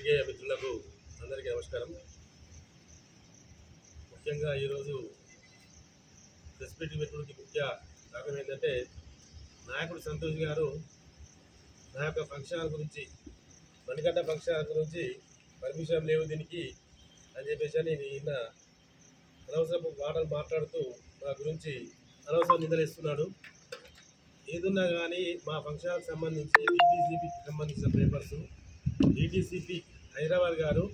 పత్రికేయ మిత్రులకు అందరికీ నమస్కారం. ముఖ్యంగా ఈరోజు ప్రెస్ మీట్ పెట్టడానికి ముఖ్య కారణం ఏంటంటే నాయకుడు సంతోష్ గారు నా యొక్క ఫంక్షన్ హాల్ గురించి మణికట్ట ఫంక్షన్ హాల్ గురించి పర్మిషన్ లేవు దీనికి అని చెప్పేసి అని నిన్న అనవసరపు మాటలు మాట్లాడుతూ నా గురించి అనవసరం నిందలేస్తున్నాడు ఏదున్నా కానీ మా ఫంక్షన్ హాల్కి సంబంధించి బీబీసీపీకి సంబంధించిన పేపర్స్ డిటీసీపీ హైదరాబాద్ గారు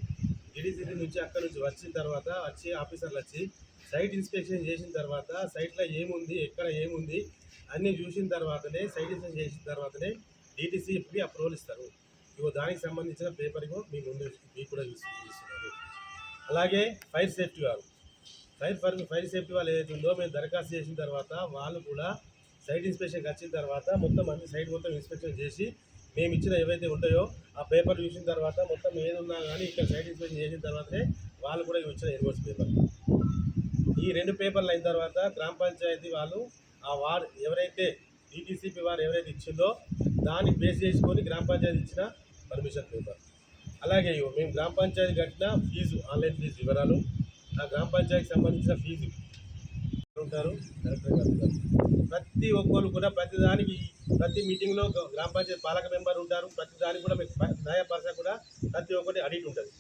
డిటీసీపీ నుంచి అక్కడ నుంచి వచ్చిన తర్వాత వచ్చి ఆఫీసర్లు వచ్చి సైట్ ఇన్స్పెక్షన్ చేసిన తర్వాత సైట్లో ఏముంది ఎక్కడ ఏముంది అన్నీ చూసిన తర్వాతనే సైట్ ఇన్స్పెక్షన్ చేసిన తర్వాతనే డీటీసీపీ అప్రూవల్ ఇస్తారు. ఇగో దానికి సంబంధించిన పేపర్ మీ ముందు మీకు కూడా చూసి ఇస్తున్నారు అలాగే ఫైర్ సేఫ్టీ వారు. ఫైర్ ఫర్ ఫైర్ సేఫ్టీ వాళ్ళు ఏదైతే ఉందో మేము దరఖాస్తు చేసిన తర్వాత వాళ్ళు కూడా సైట్ ఇన్స్పెక్షన్కి వచ్చిన తర్వాత మొత్తం అన్ని సైట్ మొత్తం ఇన్స్పెక్షన్ చేసి మేము ఇచ్చిన ఏవైతే ఉంటాయో ఆ పేపర్ చూసిన తర్వాత మొత్తం ఏది ఉన్నా కానీ ఇక్కడ సైట్ ఇన్స్పెక్షన్ చేసిన తర్వాతనే వాళ్ళు కూడా ఇవి ఇచ్చిన ఇన్వర్స్ పేపర్ ఈ రెండు పేపర్లు అయిన తర్వాత గ్రామ పంచాయతీ వాళ్ళు ఆ వార్డ్ ఎవరైతే డిటీసీపీ వారు ఎవరైతే ఇచ్చిందో దాన్ని బేస్ చేసుకొని గ్రామ పంచాయతీ ఇచ్చిన పర్మిషన్ పేపర్ అలాగే మేము గ్రామ పంచాయతీ కట్టిన ఫీజు ఆన్లైన్ ఫీజు వివరాలు ఆ గ్రామ పంచాయతీకి సంబంధించిన ఫీజు ఉంటారు కలెక్టర్ గారు ఉంటారు. ప్రతి ఒక్కరు కూడా ప్రతి దానికి ప్రతి మీటింగ్లో గ్రామ పంచాయతీ పాలక మెంబర్ ఉంటారు. ప్రతి దానికి కూడా మీకు న్యాయపరచ కూడా ప్రతి ఒక్కటి అడిగి ఉంటుంది.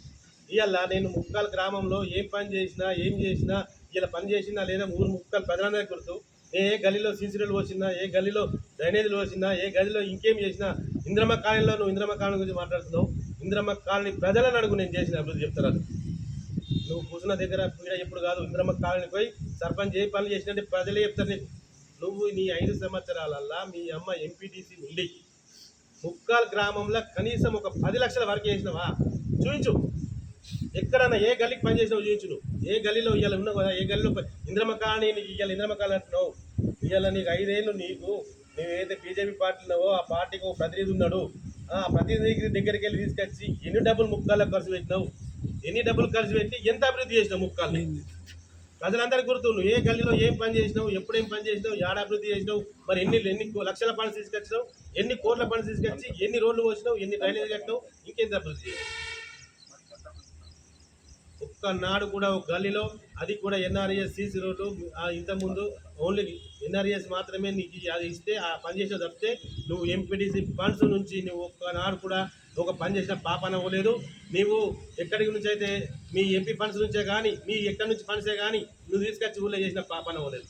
ఇవాళ నేను ముక్కల్ గ్రామంలో ఏం పని చేసినా ఏం చేసినా ఇలా పని చేసినా లేదా ఊరు ముక్కలు ప్రజలందరికీ గుర్తు ఏ ఏ గల్లీలో సీసీలు పోసినా ఏ గల్లీలో డ్రైనేజీలు పోసినా ఏ గదిలో ఇంకేం చేసినా ఇంద్రమ్మ కాలనీలో నువ్వు ఇంద్రమ్మ కాలనీ గురించి మాట్లాడుతున్నావు. ఇంద్రమ్మ కాలనీ ప్రజలను అడుగు నేను చేసిన అభివృద్ధి చెప్తారు నువ్వు కూర్చున్న దగ్గర పీడ ఎప్పుడు కాదు ఇంద్రమ్మ కాలనీకి పోయి సర్పంచ్ ఏ పనులు చేసినట్టు ప్రజలే చెప్తారు నీకు. నువ్వు నీ ఐదు సంవత్సరాలల్లా మీ అమ్మ ఎంపీటీసీ ఉండి ముక్కాల్ గ్రామంలో కనీసం ఒక పది లక్షల వరకు చేసినావా చూపించు ఎక్కడన్నా ఏ గల్లీకి పని చేసినావు చూపించు నువ్వు. ఏ గల్లీలో ఇవాళ ఉన్నావు కదా ఏ గల్లీలో ప- నీకు ఇవాళ ఇంద్రమకాలు అంటున్నావు. ఇవాళ నీకు ఐదేళ్ళు నీకు. నువ్వేదైతే బీజేపీ పార్టీ ఉన్నావో ఆ పార్టీకి ఒక ప్రతినిధి ఉన్నాడు. ఆ ప్రతినిధి దగ్గరికి వెళ్ళి తీసుకొచ్చి ఎన్ని డబ్బులు ముక్కాలకు ఖర్చు పెట్టినావు? ఎన్ని డబ్బులు ఖర్చు పెట్టి ఎంత అభివృద్ధి చేసినావు ముక్కాల్ని ప్రజలందరికీ గుర్తు నువ్వు ఏ గల్లీలో ఏం పని చేసినావు ఎప్పుడు ఏం పని చేసినావు ఏడ అభివృద్ధి చేసినావు మరి ఎన్ని ఎన్ని కో- లక్షల పనులు తీసుకొచ్చినావు ఎన్ని కోట్ల పనులు తీసుకొచ్చి ఎన్ని రోడ్లు పోసినావు ఎన్ని డ్రైనేజ్ కట్టినావు ఇంకెంత అభివృద్ధి చేసినావు? ఒక్కనాడు కూడా ఒక గల్లీలో అది కూడా ఎన్ఆర్ఎస్ సీసీ రోడ్లు ఇంతకుముందు ఓన్లీ ఎన్ఆర్ఎస్ మాత్రమే నీకు అది ఇస్తే ఆ పని చేసే తప్పితే నువ్వు ఎంపీటీసీ ఫండ్స్ నుంచి నువ్వు ఒక్కనాడు కూడా ఒక పని చేసిన పాపన అవ్వలేదు నీవు ఎక్కడి నుంచి అయితే మీ ఎంపీ ఫండ్స్ నుంచే కానీ మీ ఎక్కడి నుంచి ఫండ్సే కానీ నువ్వు తీసుకొచ్చి ఊళ్ళో చేసిన పాపన అవ్వలేదు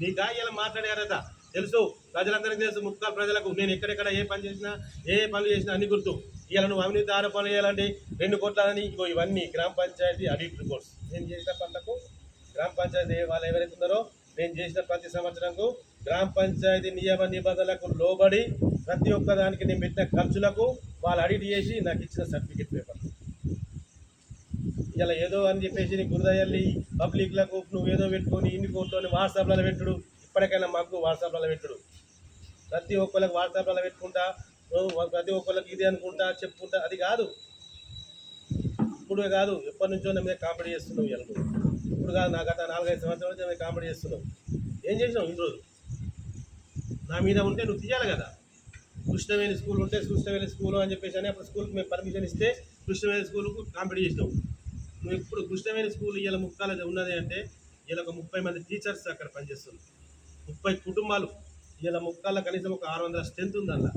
నీ ఇలా మాట్లాడారట? తెలుసు. ప్రజలందరికీ తెలుసు. ముక్క ప్రజలకు నేను ఎక్కడెక్కడ ఏ పని చేసినా ఏ పనులు చేసినా అన్ని గుర్తు. ఇలా నువ్వు అవినీతి ఆరోపణలు చేయాలంటే రెండు కోట్లని ఇగో ఇవన్నీ గ్రామ పంచాయతీ ఆడిట్ రిపోర్ట్స్ నేను చేసిన పనులకు గ్రామ పంచాయతీ వాళ్ళు ఎవరైతే ఉన్నారో నేను చేసిన ప్రతి సంవత్సరంకు గ్రామ పంచాయతీ నియమ నిబంధనలకు లోబడి ప్రతి ఒక్క దానికి నేను పెట్టిన ఖర్చులకు వాళ్ళు అడిట్ చేసి నాకు ఇచ్చిన సర్టిఫికేట్ పేపర్. ఇలా ఏదో అని చెప్పేసి నీ గురుదయల్లి పబ్లిక్లకు నువ్వు ఏదో పెట్టుకొని ఇన్ని కోట్లని వాట్సాప్లలో పెట్టుడు. ఇప్పటికైనా మాకు వాట్సాప్లలో పెట్టుడు. ప్రతి ఒక్కరికి వాట్సాప్లలో పెట్టుకుంటా నువ్వు ప్రతి ఒక్కరికి ఇది అనుకుంటా చెప్పుకుంటా అది కాదు. ఇప్పుడే కాదు ఎప్పటి నుంచో నా మీద కామెడీ చేస్తున్నావు ఇప్పుడు కాదు నా గత నాలుగైదు సంవత్సరాల నుంచి నా కామెడీ చేస్తున్నావు ఏం చేసినావు ఇన్ని నా మీద ఉంటే నువ్వు తీయాలి కదా. కృష్ణవేణి స్కూల్ ఉంటే కృష్ణవేణి స్కూల్ అని చెప్పేసి అని అప్పుడు స్కూల్కి మేము పర్మిషన్ ఇస్తే కృష్ణవేణి స్కూల్కు కాంపిటీ చేసినావు నువ్వు ఇప్పుడు కృష్ణవేణి స్కూల్ ఇలా ముక్కాల ఉన్నది అంటే ఇలా ఒక ముప్పై మంది టీచర్స్ అక్కడ పనిచేస్తున్నారు. ముప్పై కుటుంబాలు ఇలా ముక్కాల కనీసం ఒక ఆరు వందల స్ట్రెంత్ ఉంది అందులో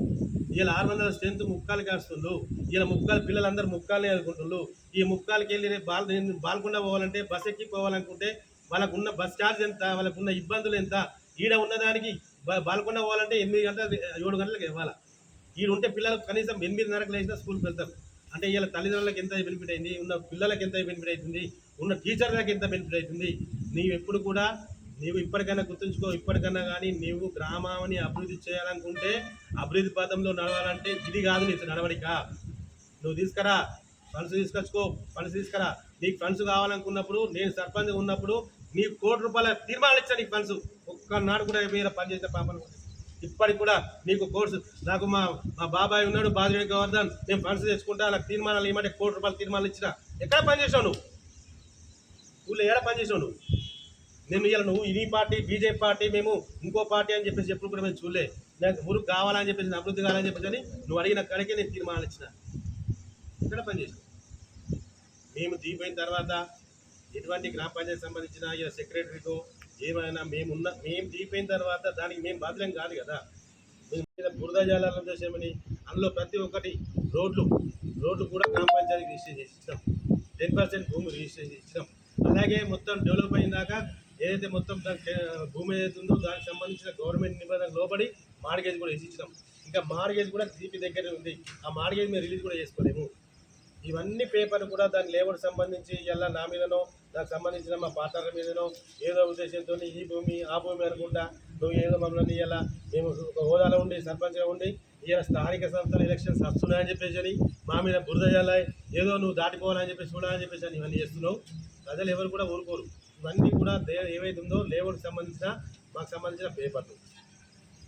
ఇలా ఆరు వందల స్ట్రెంత్ ముక్కాలు కాస్తుండ్రు ఇలా ముక్కాలు పిల్లలందరూ ముక్కాలే అనుకుంటుండ్రు ఈ ముక్కాలకి వెళ్ళి రేపు బాల్ బాల్కొండ పోవాలంటే బస్ ఎక్కి పోవాలనుకుంటే వాళ్ళకు ఉన్న బస్ ఛార్జ్ ఎంత వాళ్ళకు ఉన్న ఇబ్బందులు ఎంత? ఈడ ఉన్నదానికి బ- బాల్కొండ పోవాలంటే ఎనిమిది గంటల ఏడు గంటలకు ఇవ్వాలి. ఈడు ఉంటే పిల్లలకు కనీసం ఎనిమిదిన్నరకు లేచినా స్కూల్కి వెళ్తారు. అంటే ఇలా తల్లిదండ్రులకు ఎంత బెనిఫిట్ అయింది? ఉన్న పిల్లలకి ఎంత బెనిఫిట్ అవుతుంది? ఉన్న టీచర్లకు ఎంత బెనిఫిట్ అవుతుంది? నీవు ఎప్పుడు కూడా నీవు ఇప్పటికైనా గుర్తుంచుకో ఇప్పటికన్నా కానీ నీవు గ్రామాన్ని అభివృద్ధి చేయాలనుకుంటే అభివృద్ధి పథంలో నడవాలంటే ఇది కాదు నీ నడవడిక. నువ్వు తీసుకురా ఫండ్స్ తీసుకొచ్చుకో ఫండ్స్ తీసుకురా. నీకు ఫండ్స్ కావాలనుకున్నప్పుడు నేను సర్పంచ్ ఉన్నప్పుడు నీకు కోటి రూపాయల తీర్మానం ఇచ్చా నీకు ఫండ్స్. ఒక్కనాడు కూడా మీద పనిచేసిన పాపను ఇప్పటికి కూడా నీకు కోర్సు నాకు మా మా బాబాయ్ ఉన్నాడు బాధ్యుడి గవర్ధన్ నేను ఫండ్స్ తెచ్చుకుంటా నాకు తీర్మానాలు ఏమంటే కోటి రూపాయల తీర్మానాలు ఇచ్చిన. ఎక్కడ పనిచేసావు నువ్వు? ఊళ్ళో ఏడ పనిచేసావు నువ్వు? నేను ఇలా నువ్వు ఈ పార్టీ బీజేపీ పార్టీ మేము ఇంకో పార్టీ అని చెప్పేసి ఎప్పుడు కూడా మేము చూడలే. నాకు ఊరికి కావాలని చెప్పేసి అభివృద్ధి కావాలని చెప్పేసి అని నువ్వు అడిగిన కడికే నేను తీర్మానాలు ఇచ్చిన. ఇక్కడ పనిచేసావు మేము దిగిపోయిన తర్వాత ఎటువంటి గ్రామ పంచాయతీ సంబంధించిన సెక్రటరీతో ఏమైనా మేమున్న మేము దిగిపోయిన తర్వాత దానికి మేము బాధ్యం కాదు కదా. మేము మీద బురద జాలాలను చేసామని అందులో ప్రతి ఒక్కటి రోడ్లు రోడ్లు కూడా గ్రామ పంచాయతీకి రిజిస్టర్ చేసి ఇచ్చినాం. టెన్ పర్సెంట్ భూమి రిజిస్టర్ చేసి ఇచ్చినాం. అలాగే మొత్తం డెవలప్ అయినాక ఏదైతే మొత్తం దానికి భూమి ఏదైతే ఉందో దానికి సంబంధించిన గవర్నమెంట్ నిబంధన లోబడి మార్గేజ్ కూడా ఇచ్చినాం ఇంకా మార్గేజ్ కూడా సిపి దగ్గర ఉంది. ఆ మార్గేజ్ మేము రిలీజ్ కూడా చేసుకోలేము. ఇవన్నీ పేపర్లు కూడా దాని లేబర్ సంబంధించి ఎలా నా మీదనో దానికి సంబంధించిన మా పాత్రల మీదనో ఏదో ఉద్దేశంతో ఈ భూమి ఆ భూమి అనుకుంటా నువ్వు ఏదో మమ్మల్ని ఇలా మేము ఒక హోదాలో ఉండి సర్పంచ్గా ఉండి ఇలా స్థానిక సంస్థల ఎలక్షన్స్ వస్తున్నాయని చెప్పేసి అని మా మీద బురద చేయాలి ఏదో నువ్వు దాటిపోవాలని చెప్పేసి చూడాలని చెప్పేసి అని ఇవన్నీ చేస్తున్నావు. ప్రజలు ఎవరు కూడా ఊరుకోరు. ఇవన్నీ కూడా ఏవైతే ఉందో లేబర్కి సంబంధించిన మాకు సంబంధించిన పేపర్లు.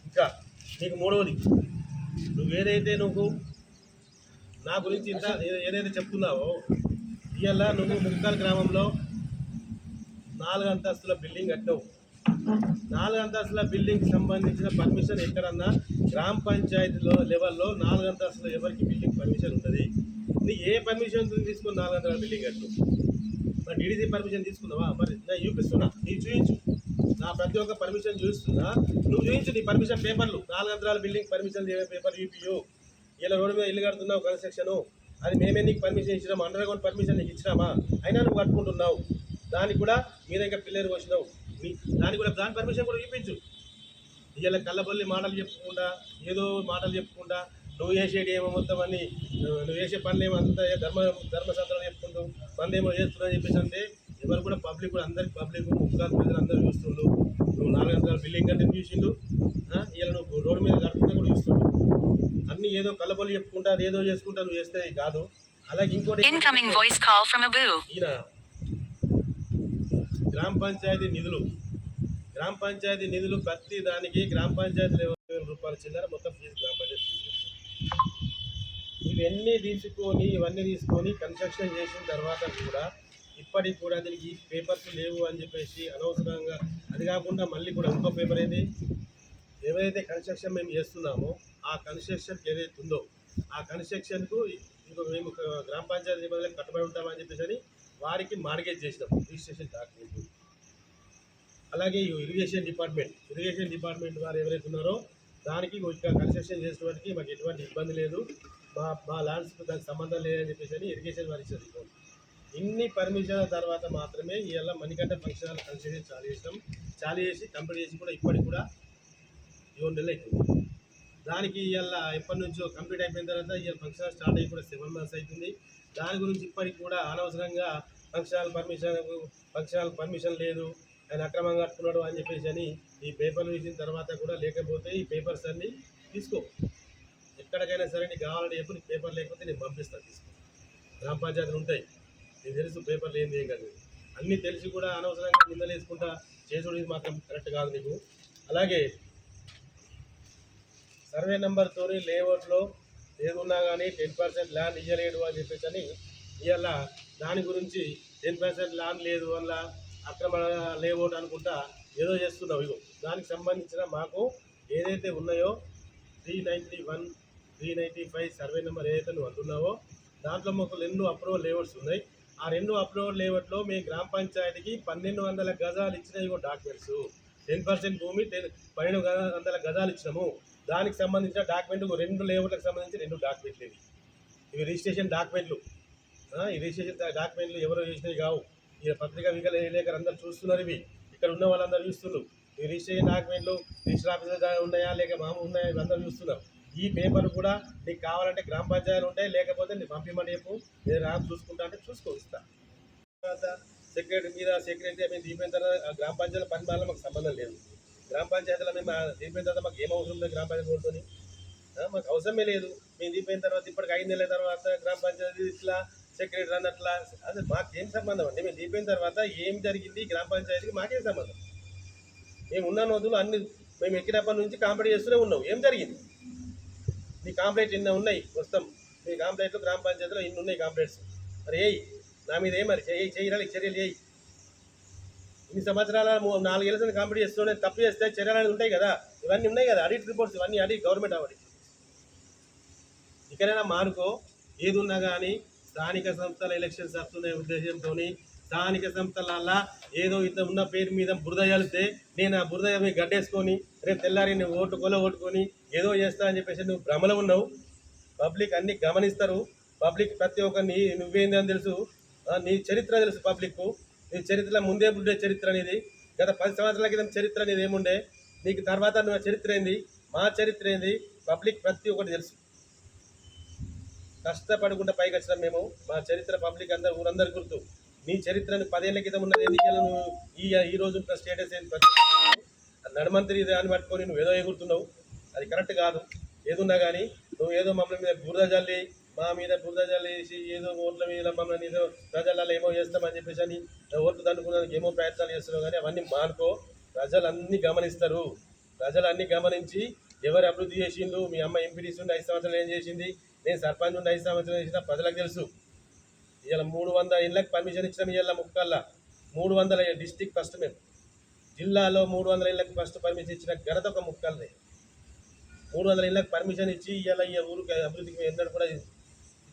ఇంకా నీకు మూడవది నువ్వు ఏదైతే నువ్వు నా గురించి ఇంత ఏదైతే చెప్తున్నావో ఇవాళ నువ్వు ముక్కాల్ గ్రామంలో నాలుగు అంతస్తుల బిల్డింగ్ కట్టావు. నాలుగు అంతస్తుల బిల్డింగ్కి సంబంధించిన పర్మిషన్ ఎక్కడన్నా గ్రామ పంచాయతీలో లెవెల్లో నాలుగు అంతస్తుల ఎవరికి బిల్డింగ్ పర్మిషన్ ఉంటుంది? నీ ఏ పర్మిషన్ తీసుకుని నాలుగు అంతస్తుల బిల్డింగ్ కట్టు మరి డీడీసీ పర్మిషన్ తీసుకుందావా మరి నేను చూపిస్తున్నా నీ చూపించు నా ప్రతి ఒక్క పర్మిషన్ చూపిస్తున్నా నువ్వు చూపించు నీ పర్మిషన్ పేపర్లు. నాలుగు అంతరాల బిల్డింగ్ పర్మిషన్ పేపర్ చూపించు ఇలా రోడ్డు మీద ఇల్లు కడుతున్నావు కన్స్ట్రక్షన్. అది మేమే నీకు పర్మిషన్ ఇచ్చినాము అండర్ గ్రౌండ్ పర్మిషన్ నీకు ఇచ్చినామా? అయినా నువ్వు కట్టుకుంటున్నావు. దానికి కూడా మీ దగ్గర పిల్లలు వచ్చినావు మీ దానికి కూడా దాని పర్మిషన్ కూడా చూపించు ఇలా కళ్ళబొల్లి మాటలు చెప్పుకుంటా ఏదో మాటలు చెప్పుకుంటా నువ్వు చేసేది ఏమో మొత్తం అన్ని నువ్వు చేసే పనులు ఏమో అంతా ధర్మ ధర్మశాస్త్రాలు చెప్పుకుంటూ పనులు ఏమో చేస్తున్నావు చెప్పేసి అంటే ఎవరు కూడా పబ్లిక్ కూడా అందరికి పబ్లిక్ ముఖ్యాలు ప్రజలు అందరూ చూస్తుండు. నువ్వు నాలుగు గంటల బిల్డింగ్ అంటే చూసిండు ఇలా నువ్వు రోడ్డు మీద గడుపుకుంటే కూడా చూస్తుండు. అన్ని ఏదో కళ్ళబొల్లి చెప్పుకుంటా ఏదో చేసుకుంటా నువ్వు చేస్తే కాదు. అలాగే ఇంకోటి. ఈయన గ్రామ పంచాయతీ నిధులు గ్రామ పంచాయతీ నిధులు ప్రతి దానికి గ్రామ పంచాయతీలో ఇరవై వేల రూపాయల చిల్లర? మొత్తం ఫీజు గ్రామ పంచాయతీ ఇవన్నీ తీసుకొని ఇవన్నీ తీసుకొని కన్స్ట్రక్షన్ చేసిన తర్వాత కూడా ఇప్పటికి కూడా దీనికి పేపర్స్ లేవు అని చెప్పేసి అనవసరంగా అది కాకుండా మళ్ళీ కూడా ఇంకో పేపర్ ఏది? ఏవైతే కన్స్ట్రక్షన్ మేము చేస్తున్నామో ఆ కన్స్ట్రక్షన్ ఏదైతే ఉందో ఆ కన్స్ట్రక్షన్కు ఇంకో మేము ఒక గ్రామ పంచాయతీ బదులు కట్టుబడి ఉంటామని చెప్పేసి అని వారికి మార్గేజ్ చేసినాం రిజిస్ట్రేషన్ డాక్యుమెంట్ అలాగే ఈ ఇరిగేషన్ డిపార్ట్మెంట్ ఇరిగేషన్ డిపార్ట్మెంట్ వారు ఎవరైతే ఉన్నారో దానికి ఇంకా కన్స్ట్రక్షన్ చేసిన వారికి మాకు ఎటువంటి ఇబ్బంది లేదు. మా మా ల్యాండ్స్కి దానికి సంబంధం లేదని చెప్పేసి అని ఇరిగేషన్ వారు ఇచ్చారు ఇన్ని పర్మిషన్ తర్వాత మాత్రమే ఇవాళ మణికట్ట ఫంక్షన్ హాల్ కన్స్ట్రక్షన్ చాలు చేసినాం. చాలు చేసి కంప్లీట్ చేసి కూడా ఇప్పటికి కూడా ఏడు నెలలు అయిపోయింది. దానికి ఇవాళ ఎప్పటి నుంచో కంప్లీట్ అయిపోయిన తర్వాత ఇవాళ ఫంక్షన్ హాల్ స్టార్ట్ అయ్యి కూడా సెవెన్ మంత్స్ అవుతుంది దాని గురించి ఇప్పటికి కూడా అనవసరంగా function hall permission function hall permission లేదు. ఆయన అక్రమంగా కట్టుకున్నాడు అని చెప్పేసి అని ఈ పేపర్లు ఇచ్చిన తర్వాత కూడా లేకపోతే ఈ పేపర్స్ అన్నీ తీసుకో. ఎక్కడికైనా సరే నీకు కావాలంటే చెప్పి నీకు పేపర్ లేకపోతే నేను పంపిస్తాను తీసుకుని గ్రామ పంచాయతీలు ఉంటాయి. నీకు తెలుసు పేపర్లు ఏంది ఏం కాదు. అన్నీ తెలిసి కూడా అనవసరంగా నిందలు వేసుకుంటా చేసుడు ఇది మాత్రం కరెక్ట్ కాదు నీకు. అలాగే సర్వే నెంబర్తో లేఅవుట్లో ఏదున్నా కానీ టెన్ పర్సెంట్ ల్యాండ్ ఇయ్యలేడు అని చెప్పేసి అని ఇవాళ దాని గురించి టెన్ పర్సెంట్ ల్యాండ్ లేదు వల్ల అక్రమ లేఅవుట్ అనుకుంటా ఏదో చేస్తున్నావు ఇగో. దానికి సంబంధించిన మాకు ఏదైతే ఉన్నాయో three ninety one three ninety five survey number ఏదైతే నువ్వు అంటున్నావో దాంట్లో మాకు రెండు అప్రూవల్ లేఅవుట్స్ ఉన్నాయి. ఆ రెండు అప్రూవల్ లేఅవుట్లో మీ గ్రామ పంచాయతీకి పన్నెండు వందల గజాలు ఇచ్చిన ఇగో డాక్యుమెంట్స్ టెన్ పర్సెంట్ భూమి టెన్ పన్నెండు వందల గజాలు ఇచ్చినాము. దానికి సంబంధించిన డాక్యుమెంట్ రెండు లేఅవుట్లకు సంబంధించి రెండు డాక్యుమెంట్లు ఇవి ఇవి రిజిస్ట్రేషన్ డాక్యుమెంట్లు ఈ రిజిస్ట్రేషన్ డాక్యుమెంట్లు ఎవరు చేసినవి కావు. ఈ పత్రికా వికలేఖలు అందరూ చూస్తున్నారు ఇవి. ఇక్కడ ఉన్న వాళ్ళందరూ చూస్తున్నారు. ఈ రిజిస్ట్రేషన్ డాక్యుమెంట్లు రిజిస్టర్ ఆఫీసర్ ఉన్నాయా లేక మామూలు ఉన్నాయా ఇవి అందరూ చూస్తున్నారు. ఈ పేపర్ కూడా నీకు కావాలంటే గ్రామ పంచాయతీలు ఉంటాయి లేకపోతే నీ పంపిమని చెప్పు. నేను రా చూసుకుంటా అంటే చూసుకోవస్తా తర్వాత సెక్రటరీ మీద సెక్రటరీ మేము దిగిపోయిన తర్వాత గ్రామ పంచాయతీల పని వల్ల మాకు సంబంధం లేదు. గ్రామ పంచాయతీలో మేము ఆ దిగిపోయిన తర్వాత మాకు ఏం అవసరం లేదు గ్రామ పంచాయతీ కోరుకొని మాకు అవసరమే లేదు. మేము దిగిపోయిన తర్వాత ఇప్పటికి ఐదు నెలల తర్వాత గ్రామ పంచాయతీ ఇట్లా సెక్రటరీ అన్నట్లా అదే మాకేం సంబంధం అండి? మేము దిగిపోయిన తర్వాత ఏం జరిగింది? గ్రామ పంచాయతీకి మాకేం సంబంధం? మేము ఉన్న నదులు అన్ని మేము ఎక్కినప్పటి నుంచి కాంప్లీట్ చేస్తూనే ఉన్నాం. ఏం జరిగింది? మీ కాంప్లైంట్ ఇన్ని ఉన్నాయి వస్తాం మీ కాంప్లైంట్లు గ్రామ పంచాయతీలో ఇన్ని ఉన్నాయి కాంప్లైంట్స్ మరి ఏయ్ నా మీద ఏ మరి? చేయి చేయాలి చర్యలు చేయి ఇన్ని సంవత్సరాల నాలుగు నాలుగేళ్ళ సంది చేస్తూనే తప్పు చేస్తే చర్యలు అనేది ఉంటాయి కదా. ఇవన్నీ ఉన్నాయి కదా ఆడిట్ రిపోర్ట్స్ ఇవన్నీ అడిగి గవర్నమెంట్ ఆడిట్ ఇక్కడైనా మారుకో ఏది ఉన్నా కానీ స్థానిక సంస్థల ఎలక్షన్స్ వస్తున్న ఉద్దేశంతో స్థానిక సంస్థలల్లా ఏదో ఇంత ఉన్న పేరు మీద బురద చల్లితే నేను ఆ బురద మీద గడ్డేసుకొని రేపు తెల్లారి నువ్వు ఓటు కొల ఓటుకొని ఏదో చేస్తా అని చెప్పేసి నువ్వు భ్రమలో ఉన్నావు. పబ్లిక్ అన్ని గమనిస్తారు. పబ్లిక్ ప్రతి ఒక్కరిని నువ్వేంది అని తెలుసు. నీ చరిత్ర తెలుసు పబ్లిక్ నీ చరిత్ర ముందే ఉండే చరిత్ర అనేది. గత పది సంవత్సరాల క్రితం చరిత్ర అనేది ఏముండే? నీకు తర్వాత నువ్వు చరిత్ర ఏంది? మా చరిత్ర ఏంది? పబ్లిక్ ప్రతి ఒక్కటి తెలుసు. కష్టపడకుండా పైకి వచ్చినాం మేము. మా చరిత్ర పబ్లిక్ అందరు ఊరందరు గుర్తు. నీ చరిత్రను పదేళ్ళ క్రితం ఉన్నది ఎన్నికలను ఈ ఈ రోజు స్టేటస్ ఏంటి నడమంత్రి దాన్ని పట్టుకొని నువ్వు ఏదో ఎగురుతున్నావు. అది కరెక్ట్ కాదు. ఏదున్నా కానీ నువ్వు ఏదో మమ్మల్ని మీద బురద జల్లి మా మీద బురద జల్లేసి ఏదో ఓట్ల మీద మమ్మల్ని ఏదో ప్రజలలో ఏమో చేస్తామని చెప్పేసి అని ఓట్లు దండుకునేందుకు ఏమో ప్రయత్నాలు చేస్తున్నావు కానీ అవన్నీ మానుకో. ప్రజలు అన్ని గమనిస్తారు. ప్రజలు అన్ని గమనించి ఎవరు అభివృద్ధి చేసిండు మీ అమ్మ ఎంపీడీసీ ఉండి ఐదు సంవత్సరాలు ఏం చేసింది? నేను సర్పంచ్ ఉండి ఐదు సంవత్సరాలు చేసిన ప్రజలకు తెలుసు. ఇలా మూడు వందల ఇళ్ళకి పర్మిషన్ ఇచ్చిన ఇవాళ ముక్కల్లా. మూడు వందల డిస్టిక్ ఫస్ట్ మేము. జిల్లాలో మూడు వందల ఇళ్ళకి ఫస్ట్ పర్మిషన్ ఇచ్చిన ఘనత ఒక ముక్కల్ని మూడు వందల ఇళ్ళకి పర్మిషన్ ఇచ్చి ఇలా ఈ ఊరికి అభివృద్ధికి మేము ఎన్నడూ కూడా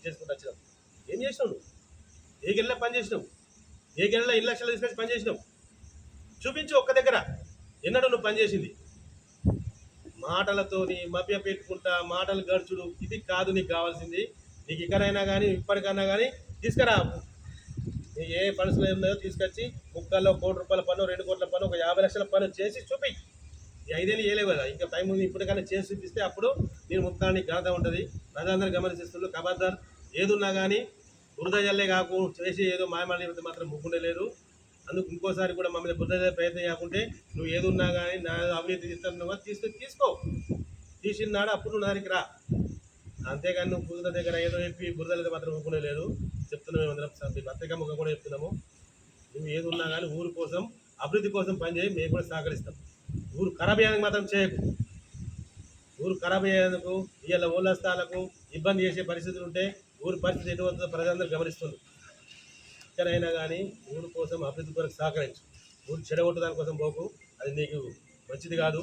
చేసుకుంటూ వచ్చినాం. ఏం చేసినావు నువ్వు? ఏ గెళ్ళ పని చేసినావు? ఏ గెళ్ళ ఇల్లు లక్షలు తీసుకొచ్చి పని చేసినావు? చూపించు ఒక్క దగ్గర. ఎన్నడూ నువ్వు పని చేసింది? మాటలతోని మభ్య పెట్టుకుంటా మాటలు గడుచుడు. ఇది కాదు నీకు కావాల్సింది. నీకు ఇక్కడైనా కానీ ఇప్పటికైనా కానీ తీసుకురా. నీ ఏ పనులు ఉన్నాయో తీసుకొచ్చి ముక్కల్లో కోటి రూపాయల పన్ను రెండు కోట్ల పన్ను ఒక యాభై లక్షల పన్ను చేసి చూపి. ఈ ఐదేళ్ళు వేయలేవు కదా ఇంకా టైం ఉంది. ఇప్పటికైనా చేసి చూపిస్తే అప్పుడు నేను ముక్కాన్ని ఘనత ఉంటుంది. ప్రజలందరూ గమనిస్తున్నారు. కబర్దార్ ఏదున్నా కానీ బురద జల్లే కాకు చేసి ఏదో మాయమాలి మాత్రం ముక్కుండే అందుకు ఇంకోసారి కూడా మమ్మల్ని బురద ప్రయత్నం చేయకుంటే నువ్వు ఏదున్నా కానీ నా అవినీతి తీస్తాను తీసుకు తీసుకో. తీసిన నాడు అప్పుడు నువ్వు నా రా. అంతేగాని నువ్వు బురద దగ్గర ఏదో చెప్పి బురదలతో మాత్రం ఊరుకునే చెప్తున్నాం మేమందరం మీ పత్రిక ముఖం కూడా చెప్తున్నాము. నువ్వు ఏది ఉన్నా కానీ ఊరు కోసం అభివృద్ధి కోసం పనిచేయి మేము కూడా సహకరిస్తాం. ఊరు ఖరాబ్ అయ్యేందుకు మాత్రం చేయకు. ఊరు ఖరాబ్ అయ్యేందుకు ఇవాళ ఓలస్తాలకు ఇబ్బంది చేసే పరిస్థితులు ఉంటే ఊరు పరిస్థితి ఎటువంటి ప్రజలందరూ గమనిస్తుంది ఎక్కడైనా కానీ ఊరు కోసం అభివృద్ధి కొరకు సహకరించు. ఊరు చెడగొట్టు దానికోసం పోకు. అది నీకు మంచిది కాదు.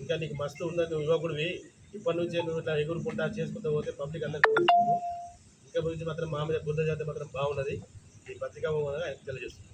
ఇంకా నీకు మస్తు ఉందని నువ్వు యువకుడివి. ఇప్పటి నుంచే నువ్వు ఇట్లా ఎగురుకుంటా చేసుకుంటూ పోతే పబ్లిక్ అందరికీ పత్రిక గురించి మాత్రం మా మీద బుద్ధ జాతి మాత్రం బాగున్నది. ఈ పత్రిక ఆయన తెలియజేస్తుంది